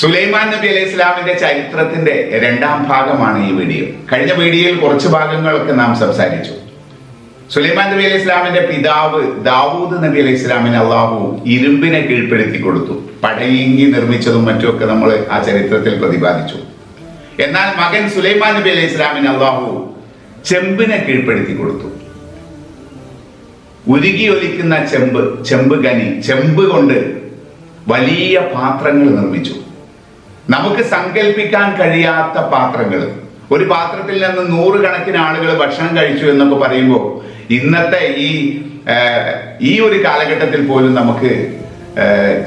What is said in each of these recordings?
സുലൈമാൻ നബി അലൈഹി ഇസ്ലാമിന്റെ ചരിത്രത്തിന്റെ രണ്ടാം ഭാഗമാണ് ഈ വീഡിയോ. കഴിഞ്ഞ വീഡിയോയിൽ കുറച്ച് ഭാഗങ്ങളൊക്കെ നാം സംസാരിച്ചു. സുലൈമാൻ നബി അലൈഹി ഇസ്ലാമിന്റെ പിതാവ് ദാവൂദ് നബി അലൈഹി ഇസ്ലാമിന് അള്ളാഹു ഇരുമ്പിനെ കീഴ്പ്പെടുത്തി കൊടുത്തു. പടയങ്കി നിർമ്മിച്ചതും മറ്റുമൊക്കെ നമ്മൾ ആ ചരിത്രത്തിൽ പ്രതിപാദിച്ചു. എന്നാൽ മകൻ സുലൈമാൻ നബി അലൈഹി ഇസ്ലാമിന് അള്ളാഹു ചെമ്പിനെ കീഴ്പ്പെടുത്തി കൊടുത്തു. ഉരുകി ഒലിക്കുന്ന ചെമ്പ് ചെമ്പ് കനി ചെമ്പ് കൊണ്ട് വലിയ പാത്രങ്ങൾ നിർമ്മിച്ചു. നമുക്ക് സങ്കല്പിക്കാൻ കഴിയാത്ത പാത്രങ്ങൾ. ഒരു പാത്രത്തിൽ നിന്ന് നൂറുകണക്കിന് ആളുകൾ ഭക്ഷണം കഴിച്ചു എന്നൊക്കെ പറയുമ്പോൾ ഇന്നത്തെ ഈ ഈ ഒരു കാലഘട്ടത്തിൽ പോലും നമുക്ക്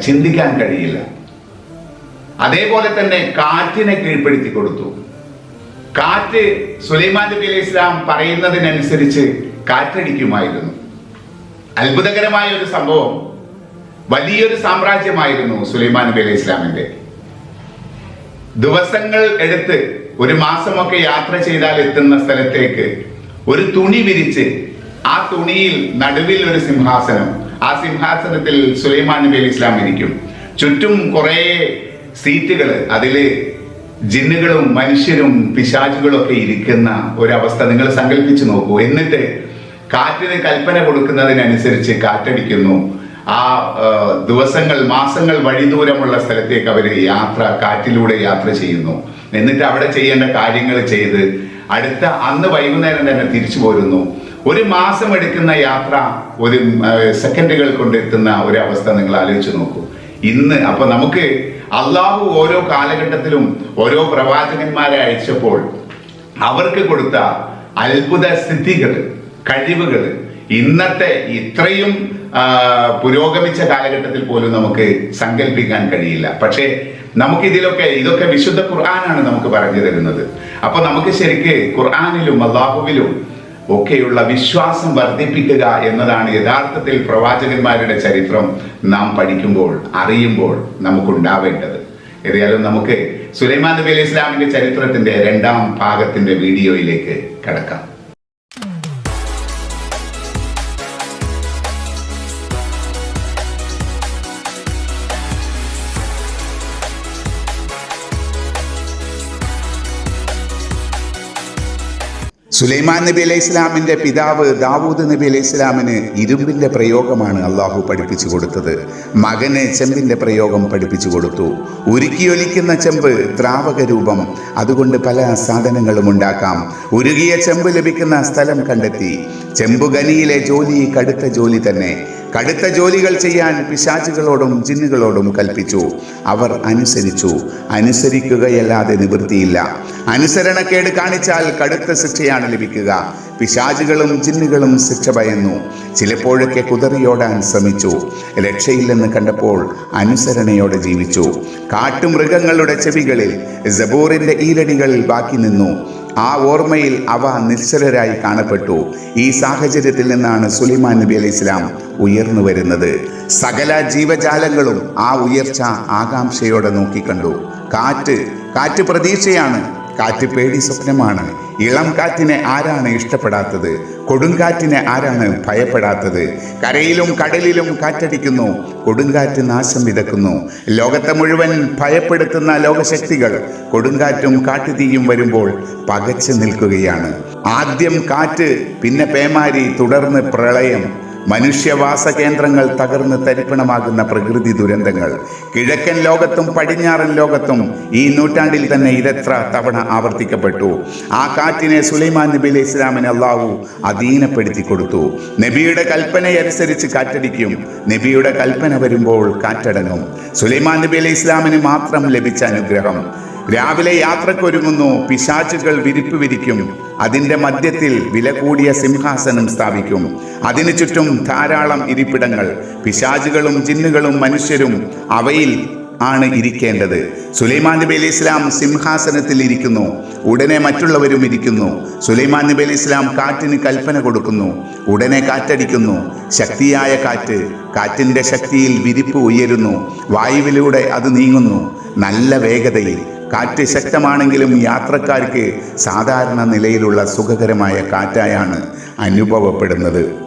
ചിന്തിക്കാൻ കഴിയില്ല. അതേപോലെ തന്നെ കാറ്റിനെ കീഴ്പ്പെടുത്തി കൊടുത്തു. കാറ്റ് സുലൈമാൻ നബി അലൈഹി ഇസ്ലാം പറയുന്നതിനനുസരിച്ച് കാറ്റടിക്കുമായിരുന്നു. അത്ഭുതകരമായ ഒരു സംഭവം. വലിയൊരു സാമ്രാജ്യമായിരുന്നു സുലൈമാൻ നബി അലൈഹി ഇസ്ലാമിന്റെ ദിവസങ്ങൾ എടുത്ത് ഒരു മാസമൊക്കെ യാത്ര ചെയ്താൽ എത്തുന്ന സ്ഥലത്തേക്ക് ഒരു തുണി വിരിച്ച് ആ തുണിയിൽ നടുവിൽ ഒരു സിംഹാസനം. ആ സിംഹാസനത്തിൽ സുലൈമാൻ നബി അലി ഇസ്ലാം ഇരിക്കും. ചുറ്റും കുറേ സീറ്റുകൾ അതിൽ ജിന്നുകളും മനുഷ്യരും പിശാചുകളും ഒക്കെ ഇരിക്കുന്ന ഒരവസ്ഥ നിങ്ങൾ സങ്കല്പിച്ചു നോക്കൂ. എന്നിട്ട് കാറ്റിന് കൽപ്പന കൊടുക്കുന്നതിനനുസരിച്ച് കാറ്റടിക്കുന്നു. ആ ദിവസങ്ങൾ മാസങ്ങൾ വഴിദൂരമുള്ള സ്ഥലത്തേക്ക് അവർ യാത്ര കാറ്റിലൂടെ യാത്ര ചെയ്യുന്നു. എന്നിട്ട് അവിടെ ചെയ്യേണ്ട കാര്യങ്ങൾ ചെയ്ത് അടുത്ത അന്ന് വൈകുന്നേരം തന്നെ തിരിച്ചു പോരുന്നു. ഒരു മാസം എടുക്കുന്ന യാത്ര ഒരു സെക്കൻഡുകൾ കൊണ്ട് എത്തുന്ന ഒരു അവസ്ഥ നിങ്ങൾ ആലോചിച്ച് നോക്കൂ. ഇന്ന് അപ്പൊ നമുക്ക് അള്ളാഹു ഓരോ കാലഘട്ടത്തിലും ഓരോ പ്രവാചകന്മാരെ അയച്ചപ്പോൾ അവർക്ക് കൊടുത്ത അത്ഭുത സ്ഥിതികൾ കഴിവുകൾ ഇന്നത്തെ ഇത്രയും പുരോഗമിച്ച കാലഘട്ടത്തിൽ പോലും നമുക്ക് സങ്കല്പിക്കാൻ കഴിയില്ല. പക്ഷേ നമുക്കിതിലൊക്കെ ഇതൊക്കെ വിശുദ്ധ ഖുർആനാണ് നമുക്ക് പറഞ്ഞു തരുന്നത്. അപ്പൊ നമുക്ക് ശരിക്ക് ഖുർആാനിലും അള്ളാഹുവിലും ഒക്കെയുള്ള വിശ്വാസം വർദ്ധിപ്പിക്കുക എന്നതാണ് യഥാർത്ഥത്തിൽ പ്രവാചകന്മാരുടെ ചരിത്രം നാം പഠിക്കുമ്പോൾ അറിയുമ്പോൾ നമുക്കുണ്ടാവേണ്ടത്. ഏതായാലും നമുക്ക് സുലൈമാൻ നബി അലൈഹി ഇസ്ലാമിന്റെ ചരിത്രത്തിന്റെ രണ്ടാം ഭാഗത്തിന്റെ വീഡിയോയിലേക്ക് കടക്കാം. സുലൈമാൻ നബി അലൈഹി ഇസ്ലാമിന്റെ പിതാവ് ദാവൂദ് നബി അലൈഹി ഇസ്ലാമിന് ഇരുമ്പിന്റെ പ്രയോഗമാണ് അള്ളാഹു പഠിപ്പിച്ചു കൊടുത്തത്. മകന് ചെമ്പിന്റെ പ്രയോഗം പഠിപ്പിച്ചു കൊടുത്തു. ഉരുക്കിയൊലിക്കുന്ന ചെമ്പ് ദ്രാവക രൂപം അതുകൊണ്ട് പല സാധനങ്ങളും ഉണ്ടാക്കാം. ഉരുകിയ ചെമ്പ് ലഭിക്കുന്ന സ്ഥലം കണ്ടെത്തി. ചെമ്പുകനിയിലെ ജോലി കടുത്ത ജോലി തന്നെ. കടുത്ത ജോലികൾ ചെയ്യാൻ പിശാചുകളോടും ജിന്നുകളോടും കൽപ്പിച്ചു. അവർ അനുസരിച്ചു. അനുസരിക്കുകയല്ലാതെ നിവൃത്തിയില്ല. അനുസരണക്കേട് കാണിച്ചാൽ കടുത്ത ശിക്ഷയാണ് ലഭിക്കുക. പിശാചുകളും ജിന്നുകളും ശിക്ഷ ഭയന്നു. ചിലപ്പോഴൊക്കെ കുതറിയോടാൻ ശ്രമിച്ചു. രക്ഷയില്ലെന്ന് കണ്ടപ്പോൾ അനുസരണയോടെ ജീവിച്ചു. കാട്ടുമൃഗങ്ങളുടെ ചെവികളിൽ ജബൂറിന്റെ ഈരടികൾ ബാക്കി നിന്നു. ആ ഓർമ്മയിൽ അവ നിശ്ചലരായി കാണപ്പെട്ടു. ഈ സാഹചര്യത്തിൽ നിന്നാണ് സുലൈമാൻ നബി അലൈഹി ഇസ്ലാം ഉയർന്നു വരുന്നത്. സകല ജീവജാലങ്ങളും ആ ഉയർച്ച ആകാംക്ഷയോടെ നോക്കിക്കണ്ടു. കാറ്റ് കാറ്റ് പ്രതീക്ഷയാണ് കാറ്റ് പേടി സ്വപ്നമാണ്. ഇളം കാറ്റിനെ ആരാണ് ഇഷ്ടപ്പെടാത്തത്? കൊടുങ്കാറ്റിനെ ആരാണ് ഭയപ്പെടാത്തത്? കരയിലും കടലിലും കാറ്റടിക്കുന്നു. കൊടുങ്കാറ്റ് നാശം വിതക്കുന്നു. ലോകത്തെ മുഴുവൻ ഭയപ്പെടുത്തുന്ന ലോകശക്തികൾ കൊടുങ്കാറ്റും കാട്ടുതീയും വരുമ്പോൾ പകച്ചു നിൽക്കുകയാണ്. ആദ്യം കാറ്റ് പിന്നെ പേമാരി തുടർന്ന് പ്രളയം. മനുഷ്യവാസ കേന്ദ്രങ്ങൾ തകർന്ന് തരിപ്പണമാകുന്ന പ്രകൃതി ദുരന്തങ്ങൾ. കിഴക്കൻ ലോകത്തും പടിഞ്ഞാറൻ ലോകത്തും ഈ നൂറ്റാണ്ടിൽ തന്നെ ഇതെത്ര തവണ ആവർത്തിക്കപ്പെട്ടു. ആ കാറ്റിനെ സുലൈമാൻ നബി അലൈഹി ഇസ്ലാമിന് അള്ളാഹു അധീനപ്പെടുത്തി കൊടുത്തു. നബിയുടെ കൽപ്പനയനുസരിച്ച് കാറ്റടിക്കും. നബിയുടെ കൽപ്പന വരുമ്പോൾ കാറ്റടങ്ങും. സുലൈമാൻ നബി അലൈഹി ഇസ്ലാമിന് മാത്രം ലഭിച്ച അനുഗ്രഹം. രാവിലെ യാത്രക്കൊരുങ്ങുന്നു. പിശാചുകൾ വിരിപ്പ് വിരിക്കും. അതിന്റെ മധ്യത്തിൽ വില കൂടിയ സിംഹാസനം സ്ഥാപിക്കും. അതിനു ചുറ്റും ധാരാളം ഇരിപ്പിടങ്ങൾ. പിശാചുകളും ജിന്നുകളും മനുഷ്യരും അവയിൽ ആണ് ഇരിക്കേണ്ടത്. സുലൈമാൻ നബി അലൈഹി ഇസ്ലാം സിംഹാസനത്തിൽ ഇരിക്കുന്നു. ഉടനെ മറ്റുള്ളവരും ഇരിക്കുന്നു. സുലൈമാൻ നബി അലൈഹി ഇസ്ലാം കാറ്റിന് കൽപ്പന കൊടുക്കുന്നു. ഉടനെ കാറ്റടിക്കുന്നു. ശക്തിയായ കാറ്റ്. കാറ്റിന്റെ ശക്തിയിൽ വിരിപ്പ് ഉയരുന്നു. വായുവിലൂടെ അത് നീങ്ങുന്നു. നല്ല വേഗതയിൽ. കാറ്റ് ശക്തമാണെങ്കിലും യാത്രക്കാർക്ക് സാധാരണ നിലയിലുള്ള സുഖകരമായ കാറ്റായാണ് അനുഭവപ്പെടുന്നത്.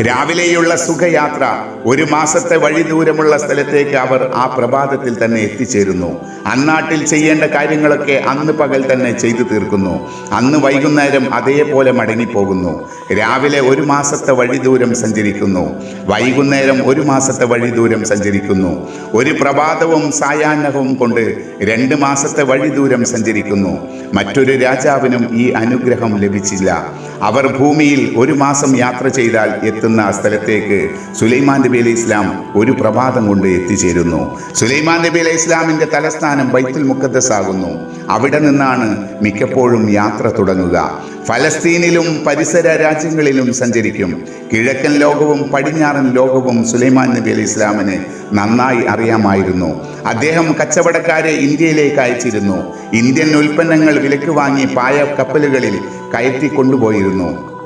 രാവിലെയുള്ള സുഖയാത്ര ഒരു മാസത്തെ വഴി ദൂരമുള്ള സ്ഥലത്തേക്ക് അവർ ആ പ്രഭാതത്തിൽ തന്നെ എത്തിച്ചേരുന്നു. അന്നാട്ടിൽ ചെയ്യേണ്ട കാര്യങ്ങളൊക്കെ അന്ന് പകൽ തന്നെ ചെയ്തു തീർക്കുന്നു. അന്ന് വൈകുന്നേരം അതേപോലെ മടങ്ങിപ്പോകുന്നു. രാവിലെ ഒരു മാസത്തെ വഴി ദൂരം സഞ്ചരിക്കുന്നു. വൈകുന്നേരം ഒരു മാസത്തെ വഴി ദൂരം സഞ്ചരിക്കുന്നു. ഒരു പ്രഭാതവും സായാഹ്നവും കൊണ്ട് രണ്ട് മാസത്തെ വഴി ദൂരം സഞ്ചരിക്കുന്നു. മറ്റൊരു രാജാവിനും ഈ അനുഗ്രഹം ലഭിച്ചില്ല. അവർ ഭൂമിയിൽ ഒരു മാസം യാത്ര ചെയ്താൽ എത്തുന്ന സ്ഥലത്തേക്ക് സുലൈമാൻ നബി അലൈഹി ഇസ്ലാം ഒരു പ്രഭാതം കൊണ്ട് എത്തിച്ചേരുന്നു. സുലൈമാൻ നബി അലൈഹി ഇസ്ലാമിന്റെ തലസ്ഥാനം ബൈത്തുൽ മുഖദ്ദസ് ആകുന്നു. അവിടെ നിന്നാണ് മിക്കപ്പോഴും യാത്ര തുടങ്ങുക. ഫലസ്തീനിലും പരിസര രാജ്യങ്ങളിലും സഞ്ചരിക്കും. കിഴക്കൻ ലോകവും പടിഞ്ഞാറൻ ലോകവും സുലൈമാൻ നബി അലി ഇസ്ലാമിന് നന്നായി അറിയാമായിരുന്നു. അദ്ദേഹം കച്ചവടക്കാരെ ഇന്ത്യയിലേക്ക് അയച്ചിരുന്നു. ഇന്ത്യൻ ഉൽപ്പന്നങ്ങൾ വിലക്ക് വാങ്ങി പായ കപ്പലുകളിൽ കയറ്റി കൊണ്ടുപോയിരുന്നു.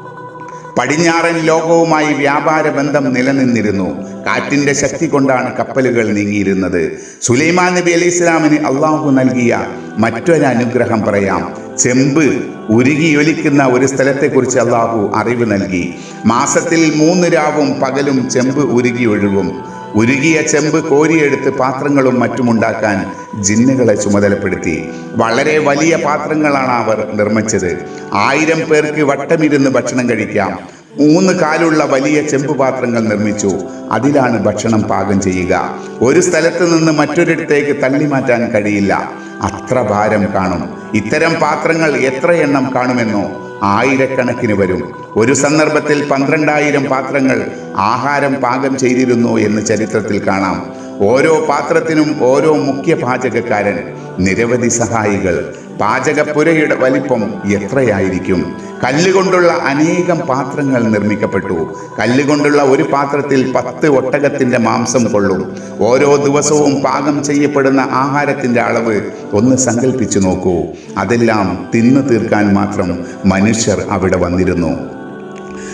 പടിഞ്ഞാറൻ ലോകവുമായി വ്യാപാര ബന്ധം നിലനിന്നിരുന്നു. കാറ്റിന്റെ ശക്തി കൊണ്ടാണ് കപ്പലുകൾ നീങ്ങിയിരുന്നത്. സുലൈമാൻ നബി അലി ഇസ്ലാമിന് അള്ളാഹു നൽകിയ മറ്റൊരു അനുഗ്രഹം പറയാം. ചെമ്പ് ഉരുകിയൊലിക്കുന്ന ഒരു സ്ഥലത്തെക്കുറിച്ച് അള്ളാഹു അറിവ് നൽകി. മാസത്തിൽ മൂന്ന് രാവും പകലും ചെമ്പ് ഉരുകി ഒഴുകും. ഉരുകിയ ചെമ്പ് കോരിയെടുത്ത് പാത്രങ്ങളും മറ്റുമുണ്ടാക്കാൻ ജിന്നുകളെ ചുമതലപ്പെടുത്തി. വളരെ വലിയ പാത്രങ്ങളാണ് അവർ നിർമ്മിച്ചത്. ആയിരം പേർക്ക് വട്ടമിരുന്ന് ഭക്ഷണം കഴിക്കാം. മൂന്ന് കാലുള്ള വലിയ ചെമ്പ് പാത്രങ്ങൾ നിർമ്മിച്ചു. അതിലാണ് ഭക്ഷണം പാകം ചെയ്യുക. ഒരു സ്ഥലത്ത് നിന്ന് മറ്റൊരിടത്തേക്ക് തള്ളി മാറ്റാൻ കഴിയില്ല. അത്ര ഭാരം കാണും. ഇത്തരം പാത്രങ്ങൾ എത്ര എണ്ണം കാണുമെന്നോ ആയിരക്കണക്കിന് വരും. ഒരു സന്ദർഭത്തിൽ പന്ത്രണ്ടായിരം പാത്രങ്ങൾ ആഹാരം പാകം ചെയ്തിരുന്നു എന്ന് ചരിത്രത്തിൽ കാണാം. ഓരോ പാത്രത്തിനും ഓരോ മുഖ്യ പാചകക്കാരൻ. നിരവധി സഹായികൾ. പാചകപ്പുരയുടെ വലിപ്പം എത്രയായിരിക്കും? കല്ലുകൊണ്ടുള്ള അനേകം പാത്രങ്ങൾ നിർമ്മിക്കപ്പെട്ടു. കല്ലുകൊണ്ടുള്ള ഒരു പാത്രത്തിൽ പത്ത് ഒട്ടകത്തിന്റെ മാംസം കൊള്ളും. ഓരോ ദിവസവും പാകം ചെയ്യപ്പെടുന്ന ആഹാരത്തിന്റെ അളവ് ഒന്ന് സങ്കല്പിച്ചു നോക്കൂ. അതെല്ലാം തിന്നു തീർക്കാൻ മാത്രം മനുഷ്യർ അവിടെ വന്നിരുന്നു.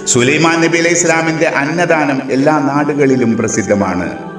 സുലൈമാൻ നബി അലൈഹി ഇസ്ലാമിന്റെ അന്നദാനം എല്ലാ നാടുകളിലും പ്രസിദ്ധമാണ്.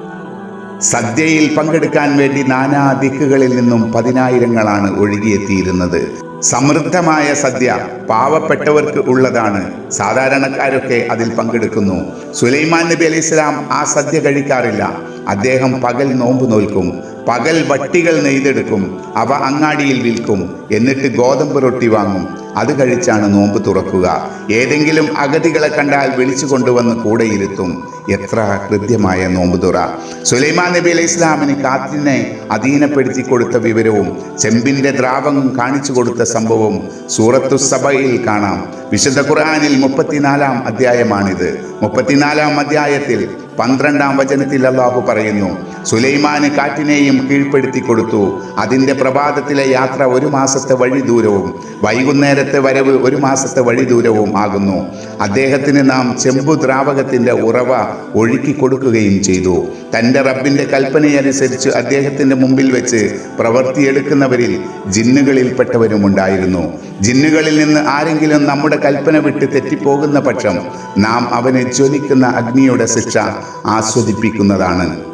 സദ്യയിൽ പങ്കെടുക്കാൻ വേണ്ടി നാനാ ദിക്കുകളിൽ നിന്നും പതിനായിരങ്ങളാണ് ഒഴുകിയെത്തിയിരുന്നത്. സമൃദ്ധമായ സദ്യ പാവപ്പെട്ടവർക്ക് ഉള്ളതാണ്. സാധാരണക്കാരൊക്കെ അതിൽ പങ്കെടുക്കുന്നു. സുലൈമാൻ നബി അലൈഹി ഇസ്ലാം ആ സദ്യ കഴിക്കാറില്ല. അദ്ദേഹം പകൽ നോമ്പ് നോൽക്കും. പകൽ വട്ടികൾ നെയ്തെടുക്കും. അവ അങ്ങാടിയിൽ വിൽക്കും. എന്നിട്ട് ഗോതമ്പ് റൊട്ടി വാങ്ങും. അത് കഴിച്ചാണ് നോമ്പ് തുറക്കുക. ഏതെങ്കിലും അഗതികളെ കണ്ടാൽ വിളിച്ചു കൊണ്ടുവന്ന് കൂടെ ഇരുത്തും. എത്ര ഹൃദ്യമായ നോമ്പ് തുറ. സുലൈമാൻ നബി അലൈഹി ഇസ്ലാമിന് കാത്തിനെ അധീനപ്പെടുത്തി കൊടുത്ത വിവരവും ചെമ്പിന്റെ ദ്രാവകം കാണിച്ചു കൊടുത്ത സംഭവം സൂറത്തു സഭയിൽ കാണാം. വിശുദ്ധ ഖുർആാനിൽ മുപ്പത്തിനാലാം അധ്യായമാണിത്. മുപ്പത്തിനാലാം അധ്യായത്തിൽ പന്ത്രണ്ടാം വചനത്തിൽ അള്ളാഹു പറയുന്നു സുലൈമാന് കാറ്റിനെയും കീഴ്പ്പെടുത്തി കൊടുത്തു. അതിന്റെ പ്രഭാതത്തിലെ യാത്ര ഒരു മാസത്തെ വഴി ദൂരവും വൈകുന്നേരത്തെ വരവ് ഒരു മാസത്തെ വഴി ദൂരവും ആകുന്നു. അദ്ദേഹത്തിന് നാം ചെമ്പു ദ്രാവകത്തിന്റെ ഉറവ ഒഴുക്കി കൊടുക്കുകയും ചെയ്തു. തന്റെ റബ്ബിന്റെ കൽപ്പനയനുസരിച്ച് അദ്ദേഹത്തിന്റെ മുമ്പിൽ വെച്ച് പ്രവർത്തിയെടുക്കുന്നവരിൽ ജിന്നുകളിൽപ്പെട്ടവരും ഉണ്ടായിരുന്നു ജിന്നുകളിൽ നിന്ന് ആരെങ്കിലും നമ്മുടെ കൽപ്പന വിട്ട് തെറ്റിപ്പോകുന്ന പക്ഷം നാം അവനെ ജ്വലിക്കുന്ന അഗ്നിയുടെ ശിക്ഷ ആസ്വദിപ്പിക്കുന്നതാണ്.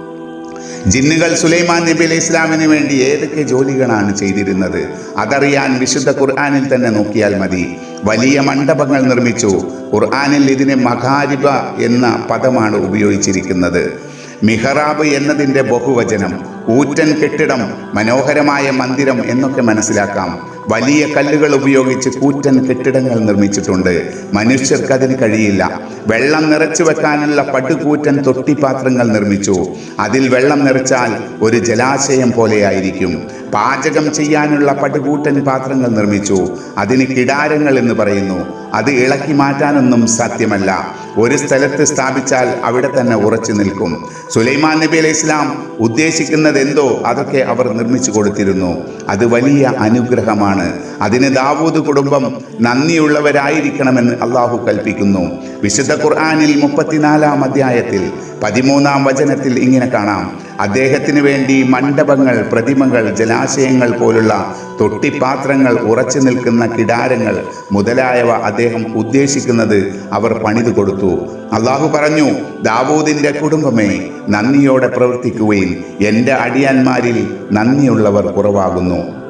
ജിന്നുകൾ സുലൈമാൻ നബി അലൈഹി ഇസ്ലാമിന് വേണ്ടി ഏതൊക്കെ ജോലികളാണ് ചെയ്തിരുന്നത്? അതറിയാൻ വിശുദ്ധ ഖുർആാനിൽ തന്നെ നോക്കിയാൽ മതി. വലിയ മണ്ഡപങ്ങൾ നിർമ്മിച്ചു. ഖുർആാനിൽ ഇതിനെ മഹാരിബ എന്ന പദമാണ് ഉപയോഗിച്ചിരിക്കുന്നത്. മിഹറാബ് എന്നതിന്റെ ബഹുവചനം ഊറ്റൻ കെട്ടിടം മനോഹരമായ മന്ദിരം എന്നൊക്കെ മനസ്സിലാക്കാം. വലിയ കല്ലുകൾ ഉപയോഗിച്ച് കൂറ്റൻ കെട്ടിടങ്ങൾ നിർമ്മിച്ചിട്ടുണ്ട്. മനുഷ്യർക്ക് അതിന് കഴിയില്ല. വെള്ളം നിറച്ചു വെക്കാനുള്ള പടുകൂറ്റൻ തൊട്ടിപ്പാത്രങ്ങൾ നിർമ്മിച്ചു. അതിൽ വെള്ളം നിറച്ചാൽ ഒരു ജലാശയം പോലെയായിരിക്കും. പാചകം ചെയ്യാനുള്ള പടുകൂട്ടൻ പാത്രങ്ങൾ നിർമ്മിച്ചു. അതിന് കിടാരങ്ങൾ എന്ന് പറയുന്നു. അത് ഇളക്കി മാറ്റാനൊന്നും സാധ്യമല്ല. ഒരു സ്ഥലത്ത് സ്ഥാപിച്ചാൽ അവിടെ തന്നെ ഉറച്ചു നിൽക്കും. സുലൈമാൻ നബി അലൈഹി ഇസ്ലാം ഉദ്ദേശിക്കുന്നത് എന്തോ അതൊക്കെ അവർ നിർമ്മിച്ചു കൊടുത്തിരുന്നു. അത് വലിയ അനുഗ്രഹമാണ്. അതിന് ദാവൂദ് കുടുംബം നന്ദിയുള്ളവരായിരിക്കണമെന്ന് അള്ളാഹു കൽപ്പിക്കുന്നു. വിശുദ്ധ ഖുർആാനിൽ മുപ്പത്തിനാലാം അധ്യായത്തിൽ പതിമൂന്നാം വചനത്തിൽ ഇങ്ങനെ കാണാം. അദ്ദേഹത്തിന് വേണ്ടി മണ്ഡപങ്ങൾ പ്രതിമകൾ ജലാശയങ്ങൾ പോലുള്ള തൊട്ടിപ്പാത്രങ്ങൾ ഉറച്ചു നിൽക്കുന്ന കിടാരങ്ങൾ മുതലായവ അദ്ദേഹം ഉദ്ദേശിക്കുന്നത് അവർ പണിതു കൊടുത്തു. അള്ളാഹു പറഞ്ഞു ദാവൂദിന്റെ കുടുംബമേ നന്ദിയോടെ പ്രവർത്തിക്കുകയും എന്റെ അടിയാന്മാരിൽ നന്ദിയുള്ളവർ കുറവാകുന്നു.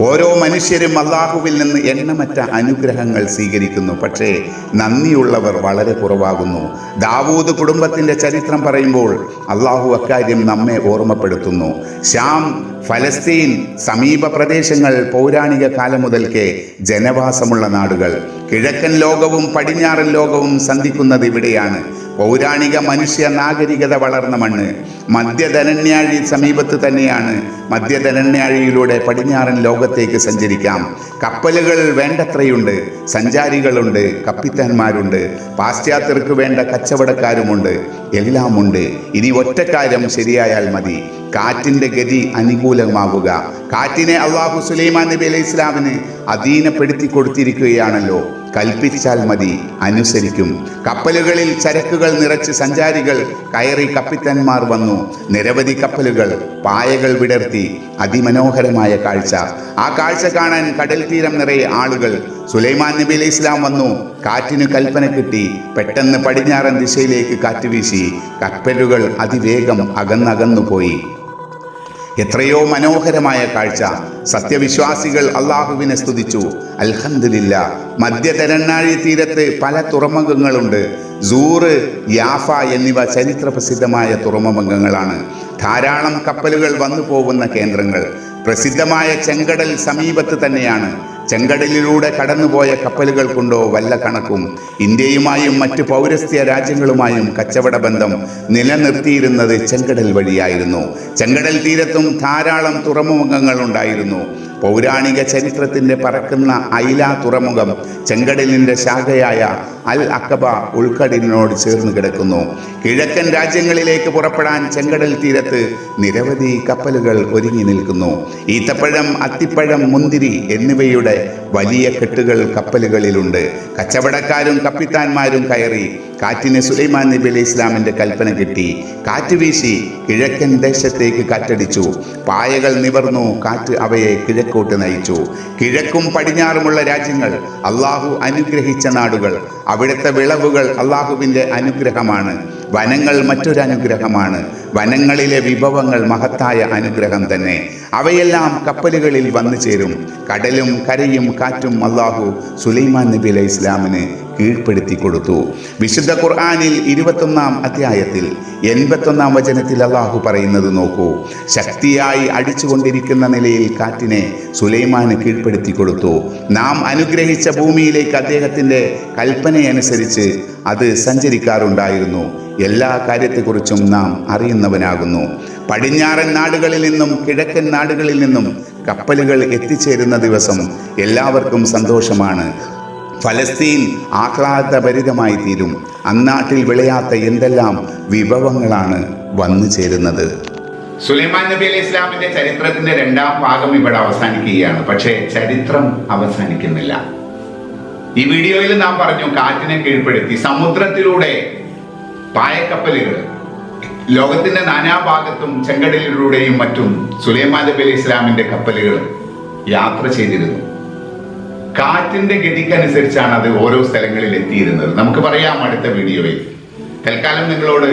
ഓരോ മനുഷ്യരും അള്ളാഹുവിൽ നിന്ന് എണ്ണമറ്റ അനുഗ്രഹങ്ങൾ സ്വീകരിക്കുന്നു. പക്ഷേ നന്ദിയുള്ളവർ വളരെ കുറവാകുന്നു. ദാവൂദ് കുടുംബത്തിന്റെ ചരിത്രം പറയുമ്പോൾ അള്ളാഹു അക്കാര്യം നമ്മെ ഓർമ്മപ്പെടുത്തുന്നു. ശ്യാം ഫലസ്തീൻ സമീപ പ്രദേശങ്ങൾ പൗരാണിക കാലം മുതൽക്കേ ജനവാസമുള്ള നാടുകൾ. കിഴക്കൻ ലോകവും പടിഞ്ഞാറൻ ലോകവും സന്ധിക്കുന്നത് ഇവിടെയാണ്. പൗരാണിക മനുഷ്യ നാഗരികത വളർന്ന മണ്ണ്. മധ്യധനന്യാഴി സമീപത്ത് തന്നെയാണ്. മധ്യധനന്യാഴിയിലൂടെ പടിഞ്ഞാറൻ ലോകത്തേക്ക് സഞ്ചരിക്കാം. കപ്പലുകൾ വേണ്ടത്രയുണ്ട്. സഞ്ചാരികളുണ്ട്. കപ്പിത്താന്മാരുണ്ട്. പാശ്ചാത്യർക്ക് വേണ്ട കച്ചവടക്കാരുമുണ്ട്. എല്ലാമുണ്ട്. ഇനി ഒറ്റക്കാര്യം ശരിയായാൽ മതി. കാറ്റിന്റെ ഗതി അനുകൂലമാവുക. കാറ്റിനെ അള്ളാഹു സുലൈമാൻ നബി അലൈഹി ഇസ്ലാമിന് അധീനപ്പെടുത്തി കൊടുത്തിരിക്കുകയാണല്ലോ. കൽപ്പിച്ചാൽ മതി അനുസരിക്കും. കപ്പലുകളിൽ ചരക്കുകൾ നിറച്ച് സഞ്ചാരികൾ കയറി കപ്പിത്തന്മാർ വന്നു. നിരവധി കപ്പലുകൾ പായകൾ വിടർത്തി. അതിമനോഹരമായ കാഴ്ച. ആ കാഴ്ച കാണാൻ കടൽ തീരം നിറയെ ആളുകൾ. സുലൈമാൻ നബി അലൈഹി ഇസ്ലാം വന്നു. കാറ്റിന് കൽപ്പന കിട്ടി. പെട്ടെന്ന് പടിഞ്ഞാറൻ ദിശയിലേക്ക് കാറ്റ് വീശി. കപ്പലുകൾ അതിവേഗം അകന്നകന്നു പോയി എത്രയോ മനോഹരമായ കാഴ്ച. സത്യവിശ്വാസികൾ അള്ളാഹുവിനെ സ്തുതിച്ചു. അൽഹന്ദില്ല മധ്യതരണ്ണാഴി തീരത്ത് പല തുറമുഖങ്ങളുണ്ട്. സൂറ് യാഫ എന്നിവ ചരിത്ര പ്രസിദ്ധമായ തുറമുഖങ്ങളാണ്. ധാരാളം കപ്പലുകൾ വന്നു പോകുന്ന കേന്ദ്രങ്ങൾ. പ്രസിദ്ധമായ ചെങ്കടൽ സമീപത്ത് തന്നെയാണ്. ചെങ്കടലിലൂടെ കടന്നുപോയ കപ്പലുകൾ കൊണ്ടോ വല്ല കണക്കും. ഇന്ത്യയുമായും മറ്റ് പൗരസ്ത്യ രാജ്യങ്ങളുമായും കച്ചവട ബന്ധം നിലനിർത്തിയിരുന്നത് ചെങ്കടൽ വഴിയായിരുന്നു. ചെങ്കടൽ തീരത്തും ധാരാളം തുറമുഖങ്ങൾ ഉണ്ടായിരുന്നു. പൗരാണിക ചരിത്രത്തിന്റെ പറക്കുന്ന ഐല തുറമുഖം ചെങ്കടലിന്റെ ശാഖയായ അൽ അക്കബ ഉൾക്കടലിനോട് ചേർന്ന് കിടക്കുന്നു. കിഴക്കൻ രാജ്യങ്ങളിലേക്ക് പുറപ്പെടാൻ ചെങ്കടൽ തീരത്ത് നിരവധി കപ്പലുകൾ ഒരുങ്ങി നിൽക്കുന്നു. ഈത്തപ്പഴം അത്തിപ്പഴം മുന്തിരി എന്നിവയുടെ വലിയ കെട്ടുകൾ കപ്പലുകളിലുണ്ട്. കച്ചവടക്കാരും കപ്പിത്താന്മാരും കയറി കാറ്റിന് സുലൈമാൻ നബി അലൈഹി ഇസ്ലാമിന്റെ കൽപ്പന കിട്ടി. കാറ്റ് വീശി കിഴക്കൻ ദേശത്തേക്ക് കാറ്റടിച്ചു. പായകൾ നിവർന്നു കാറ്റ് അവയെ കിഴക്കോട്ട് നയിച്ചു. കിഴക്കും പടിഞ്ഞാറുമുള്ള രാജ്യങ്ങൾ അള്ളാഹു അനുഗ്രഹിച്ച നാടുകൾ. അവിടുത്തെ വിളവുകൾ അള്ളാഹുവിന്റെ അനുഗ്രഹമാണ്. വനങ്ങൾ മറ്റൊരു അനുഗ്രഹമാണ്. വനങ്ങളിലെ വിഭവങ്ങൾ മഹത്തായ അനുഗ്രഹം തന്നെ. അവയെല്ലാം കപ്പലുകളിൽ വന്നു ചേരും കടലും കരയും കാറ്റും അള്ളാഹു സുലൈമാൻ നബി അലൈഹി ഇസ്ലാമിന് കീഴ്പ്പെടുത്തി കൊടുത്തു. വിശുദ്ധ ഖുർആാനിൽ ഇരുപത്തൊന്നാം അധ്യായത്തിൽ എൺപത്തൊന്നാം വചനത്തിൽ അള്ളാഹു പറയുന്നത് നോക്കൂ. ശക്തിയായി അടിച്ചുകൊണ്ടിരിക്കുന്ന നിലയിൽ കാറ്റിനെ സുലൈമാന് കീഴ്പ്പെടുത്തി കൊടുത്തു. നാം അനുഗ്രഹിച്ച ഭൂമിയിലേക്ക് അദ്ദേഹത്തിന്റെ കൽപ്പനയനുസരിച്ച് അത് സഞ്ചരിക്കാറുണ്ടായിരുന്നു. എല്ലാ കാര്യത്തെക്കുറിച്ചും നാം അറിയുന്നവനാകുന്നു. പടിഞ്ഞാറൻ നാടുകളിൽ നിന്നും കിഴക്കൻ നാടുകളിൽ നിന്നും കപ്പലുകൾ എത്തിച്ചേരുന്ന ദിവസം എല്ലാവർക്കും സന്തോഷമാണ്. ഫലസ്തീൻ ആഹ്ലാദഭരിതമായി തീരും. അന്നാട്ടിൽ വിളയാത്ത എന്തെല്ലാം വിഭവങ്ങളാണ് വന്നു ചേരുന്നത്? സുലൈമാൻ നബി അലൈഹി ഇസ്ലാമിന്റെ ചരിത്രത്തിന്റെ രണ്ടാം ഭാഗം ഇവിടെ അവസാനിക്കുകയാണ്. പക്ഷേ ചരിത്രം അവസാനിക്കുന്നില്ല. ഈ വീഡിയോയിൽ നാം പറഞ്ഞു കാറ്റിനെ കീഴ്പ്പെടുത്തി സമുദ്രത്തിലൂടെ പായക്കപ്പലുകൾ ലോകത്തിന്റെ നാനാഭാഗത്തും ചെങ്കടലിലൂടെയും മറ്റും സുലൈമാൻ നബി അലൈഹി ഇസ്ലാമിന്റെ കപ്പലുകൾ യാത്ര ചെയ്തിരുന്നു. കാറ്റിന്റെ ഗതിക്കനുസരിച്ചാണ് അത് ഓരോ സ്ഥലങ്ങളിൽ എത്തിയിരുന്നത്. നമുക്ക് പറയാം അടുത്ത വീഡിയോയിൽ. തൽക്കാലം നിങ്ങളോട്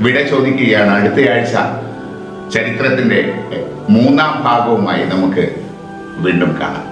വിട ചോദിക്കുകയാണ്. അടുത്തയാഴ്ച ചരിത്രത്തിന്റെ മൂന്നാം ഭാഗവുമായി നമുക്ക് വീണ്ടും കാണാം.